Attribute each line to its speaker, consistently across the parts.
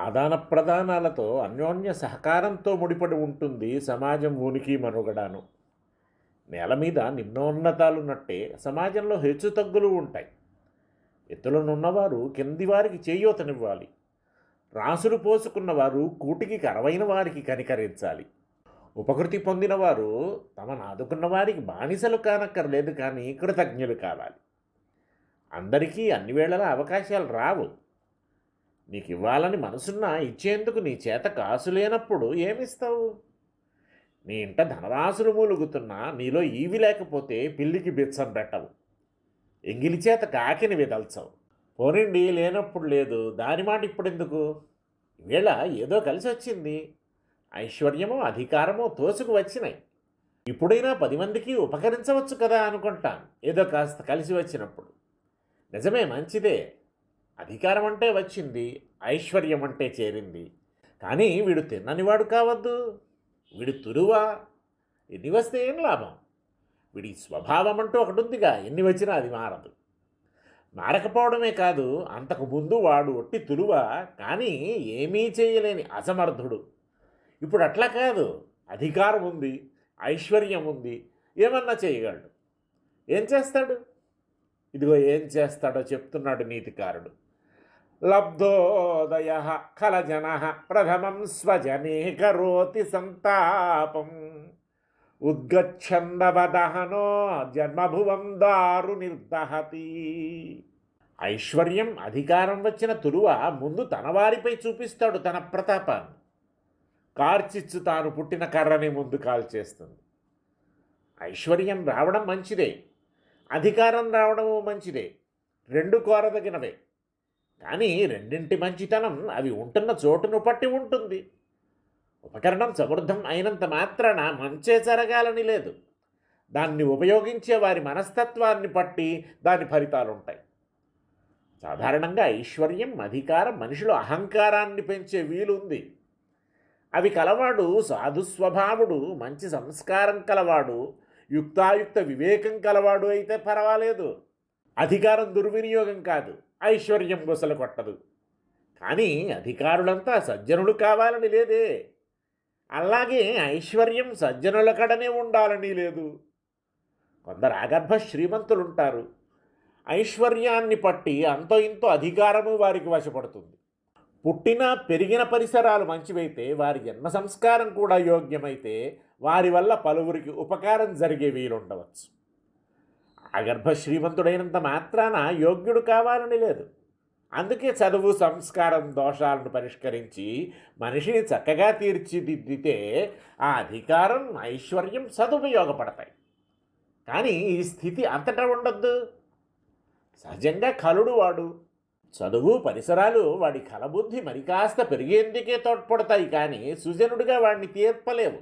Speaker 1: ఆదాన ప్రదానాలతో అన్యోన్య సహకారంతో ముడిపడి ఉంటుంది సమాజం ఉనికి మనుగడను. నేల మీద నిమ్నోన్నతాలున్నట్టే సమాజంలో హెచ్చుతగ్గులు ఉంటాయి. ఎత్తులనున్నవారు కింది వారికి చేయూతనివ్వాలి. రాసులు పోసుకున్నవారు కూటికి కరవైన వారికి కనికరించాలి. ఉపకృతి పొందినవారు తమను ఆదుకున్న వారికి బానిసలు కానక్కర్లేదు కానీ కృతజ్ఞులు కావాలి. అందరికీ అన్ని వేళలా అవకాశాలు రావు. నీకు ఇవ్వాలని మనసున్నా ఇచ్చేందుకు నీ చేత కాసు లేనప్పుడు ఏమిస్తావు? నీ ఇంట ధనరాశులు మూలుగుతున్నా నీలో ఈవి లేకపోతే పిల్లికి బిచ్చం పెట్టవు. ఎంగిలి చేత కాకిని విదల్చవు. పోనిండి లేనప్పుడు లేదు. దాని మాట ఇప్పుడెందుకు? ఈవేళ ఏదో కలిసి వచ్చింది ఐశ్వర్యమో అధికారమో తోసుకు వచ్చినాయి. ఇప్పుడైనా పది మందికి ఉపకరించవచ్చు కదా అనుకుంటాను ఏదో కాస్త కలిసి వచ్చినప్పుడు. నిజమే మంచిదే. అధికారం అంటే వచ్చింది ఐశ్వర్యం అంటే చేరింది. కానీ వీడు తిన్ననివాడు కావద్దు వీడు తురువా ఎన్ని వస్తే ఏం లాభం? వీడి స్వభావం అంటూ ఒకటి ఉందిగా ఎన్ని వచ్చినా అది మారదు. మారకపోవడమే కాదు అంతకు ముందు వాడు ఒట్టి తులువ కానీ ఏమీ చేయలేని అసమర్థుడు. ఇప్పుడు అట్లా కాదు అధికారం ఉంది ఐశ్వర్యం ఉంది ఏమన్నా చేయగలడు. ఏం చేస్తాడు? ఇదిగో ఏం చేస్తాడో చెప్తున్నాడు నీతికారుడు. లబ్ధోదయ ఖలజన ప్రథమం స్వజనే కరోతి సంతాపం. ఉద్గచ్చందవదహనో జన్మభువం దారు నిర్దహతి. ఐశ్వర్యం అధికారం వచ్చిన తులువ ముందు తన వారిపై చూపిస్తాడు తన ప్రతాపాన్ని. కార్చిచ్చు తాను పుట్టిన కర్రని ముందు కాల్చేస్తుంది. ఐశ్వర్యం రావడం మంచిదే. అధికారం రావడము మంచిదే. రెండు కోరదగినవే. కానీ రెండింటి మంచితనం అవి ఉంటున్న చోటును పట్టి ఉంటుంది. ఉపకరణం సమృద్ధం అయినంత మాత్రాన మంచే జరగాలని లేదు. దాన్ని ఉపయోగించే వారి మనస్తత్వాన్ని పట్టి దాని ఫలితాలు ఉంటాయి సాధారణంగా ఐశ్వర్యం అధికారం మనిషిలో అహంకారాన్ని పెంచే వీలుంది. అవి కలవాడు సాధు స్వభావుడు మంచి సంస్కారం కలవాడు యుక్తాయుక్త వివేకం కలవాడు అయితే పర్వాలేదు. అధికారం దుర్వినియోగం కాదు. ఐశ్వర్యం గుసలు కొట్టదు కానీ అధికారులంతా సజ్జనులు కావాలని లేదే. అలాగే ఐశ్వర్యం సజ్జనుల కడనే ఉండాలని లేదు. కొందరు అగర్భ శ్రీమంతులుంటారు. ఐశ్వర్యాన్ని పట్టి అంతో ఇంతో అధికారము వారికి వశపడుతుంది. పుట్టిన పెరిగిన పరిసరాలు మంచివైతే వారి జన్మ సంస్కారం కూడా యోగ్యమైతే వారి వల్ల పలువురికి ఉపకారం జరిగే వీలుండవచ్చు. అగర్భ శ్రీమంతుడైనంత మాత్రాన యోగ్యుడు కావాలని లేదు. అందుకే చదువు సంస్కారం దోషాలను పరిష్కరించి మనిషిని చక్కగా తీర్చిదిద్దితే ఆ అధికారం ఐశ్వర్యం సదుపయోగపడతాయి. కానీ ఈ స్థితి అంతటా ఉండొద్దు. సహజంగా కలుడు వాడు. చదువు పరిసరాలు వాడి కలబుద్ధి మరి కాస్త పెరిగేందుకే తోడ్పడతాయి కానీ సుజనుడిగా వాడిని తీర్పలేవు.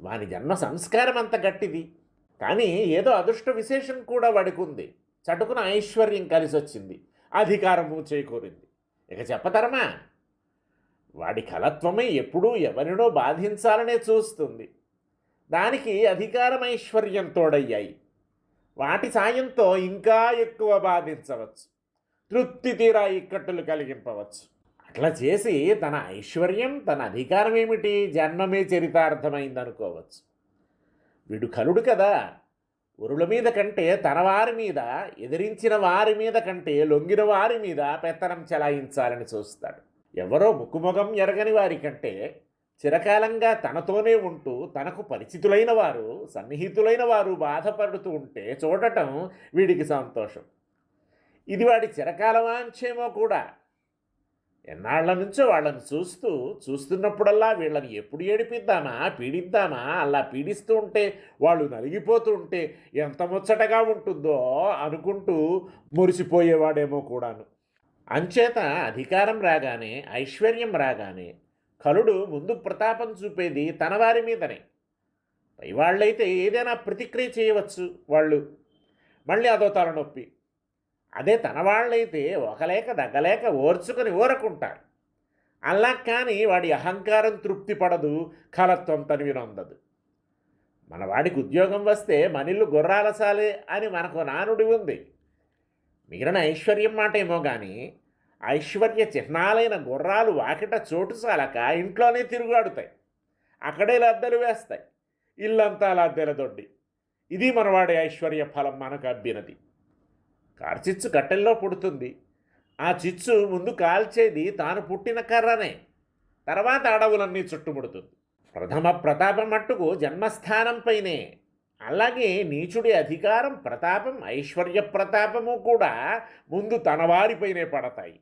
Speaker 1: వాని జన్మ సంస్కారం అంత గట్టిది. కానీ ఏదో అదృష్ట విశేషం కూడా వాడికి ఉంది చటుకున ఐశ్వర్యం కలిసి వచ్చింది అధికారము చేకూరింది. ఇక చెప్పతరమా? వాడి కలత్వమే ఎప్పుడూ ఎవరినో బాధించాలనే చూస్తుంది. దానికి అధికారం ఐశ్వర్యం తోడయ్యాయి. వాటి సాయంతో ఇంకా ఎక్కువ బాధించవచ్చు. తృప్తి తీరా ఇక్కట్టులు కలిగింపవచ్చు. అట్లా చేసి తన ఐశ్వర్యం తన అధికారం ఏమిటి జన్మమే చరితార్థమైందనుకోవచ్చు. వీడు కలుడు కదా. ఉరుల మీద కంటే తన వారి మీద ఎదిరించిన వారి మీద కంటే లొంగిన వారి మీద పెత్తనం చెలాయించాలని చూస్తాడు. ఎవరో ముక్కుముఖం ఎరగని వారి కంటే చిరకాలంగా తనతోనే ఉంటూ తనకు పరిచితులైన వారు సన్నిహితులైన వారు బాధపడుతూ ఉంటే చూడటం వీడికి సంతోషం. ఇది వాడి చిరకాల వాంఛేమో కూడా. ఎన్నాళ్ళ నుంచో వాళ్ళని చూస్తూ చూస్తున్నప్పుడల్లా వీళ్ళని ఎప్పుడు ఏడిపిద్దామా పీడిద్దామా అలా పీడిస్తూ ఉంటే వాళ్ళు నలిగిపోతూ ఉంటే ఎంత ముచ్చటగా ఉంటుందో అనుకుంటూ మురిసిపోయేవాడేమో కూడాను. అంచేత అధికారం రాగానే ఐశ్వర్యం రాగానే కలుడు ముందు ప్రతాపం చూపేది తన వారి మీదనే. పై వాళ్ళైతే ఏదైనా ప్రతిక్రియ చేయవచ్చు వాళ్ళు. మళ్ళీ అదో తలనొప్పి. అదే తన వాళ్ళైతే ఒకలేక దగ్గలేక ఓర్చుకొని ఊరకుంటారు అలా కానీ వాడి అహంకారం తృప్తి పడదు కలత్వం తనివినొందదు మన వాడికి ఉద్యోగం వస్తే మనిల్లు గుర్రాలసాలే అని మనకు నానుడి ఉంది. మిగిలిన ఐశ్వర్యం మాట ఏమో కానీ ఐశ్వర్య చిహ్నాలైన గుర్రాలు వాకిట చోటు చాలక ఇంట్లోనే తిరుగాడుతాయి అక్కడే లద్దెలు వేస్తాయి. ఇల్లంతా లద్దెల దొడ్డి. ఇది మనవాడి ఐశ్వర్య ఫలం మనకు అబ్బినది. కార్చిచ్చు కట్టెల్లో పుడుతుంది. ఆ చిచ్చు ముందు కాల్చేది తాను పుట్టిన కర్రనే. తర్వాత అడవులన్నీ చుట్టుముడుతుంది. ప్రథమ ప్రతాపం మట్టుకు జన్మస్థానంపైనే అలాగే నీచుడి అధికారం ప్రతాపం ఐశ్వర్య ప్రతాపము కూడా ముందు తన వారిపైనే పడతాయి.